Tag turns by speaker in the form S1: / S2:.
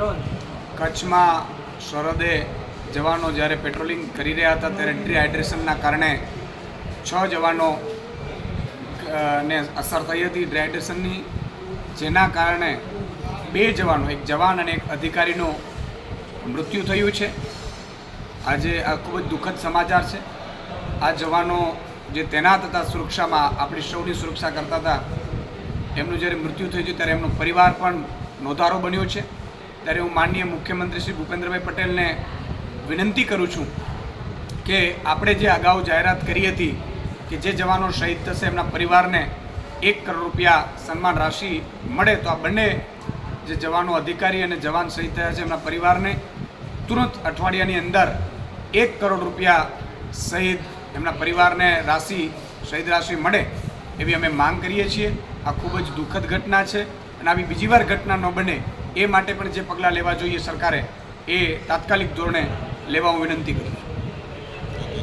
S1: કચ્છમાં સરહદે જવાનો જ્યારે પેટ્રોલિંગ કરી રહ્યા હતા ત્યારે ડિહાઇડ્રેશનના કારણે છ જવાનો ને અસર થઈ હતી ડિહાઇડ્રેશનની જેના કારણે બે જવાનો, એક જવાન અને એક અધિકારીનું મૃત્યુ થયું છે. આજે આ ખૂબ જ દુઃખદ સમાચાર છે. આ જવાનો જે તૈનાત હતા સુરક્ષામાં, આપણી સૌની સુરક્ષા કરતા હતા, એમનું જ્યારે મૃત્યુ થયું છે, ત્યારે એમનો પરિવાર પણ નોંધારો બન્યો છે. ત્યારે હું માનનીય મુખ્યમંત્રી શ્રી ભૂપેન્દ્રભાઈ પટેલને વિનંતી કરું છું કે આપણે જે અગાઉ જાહેરાત કરી હતી કે જે જવાનો શહીદ થશે એમના પરિવારને એક કરોડ રૂપિયા સન્માન રાશિ મળે તો આ બંને જે જવાનો અધિકારી અને જવાન શહીદ થયા છે એમના પરિવારને તુરંત અઠવાડિયાની અંદર એક કરોડ રૂપિયા શહીદ એમના પરિવારને રાશિ, શહીદ રાશિ મળે એવી અમે માંગ કરીએ છીએ. આ ખૂબ જ દુઃખદ ઘટના છે અને આવી બીજી વાર ઘટના ન બને એ માટે પણ જે પગલાં લેવા જોઈએ સરકારે, એ તાત્કાલિક ધોરણે લેવા હું વિનંતી કરું છું.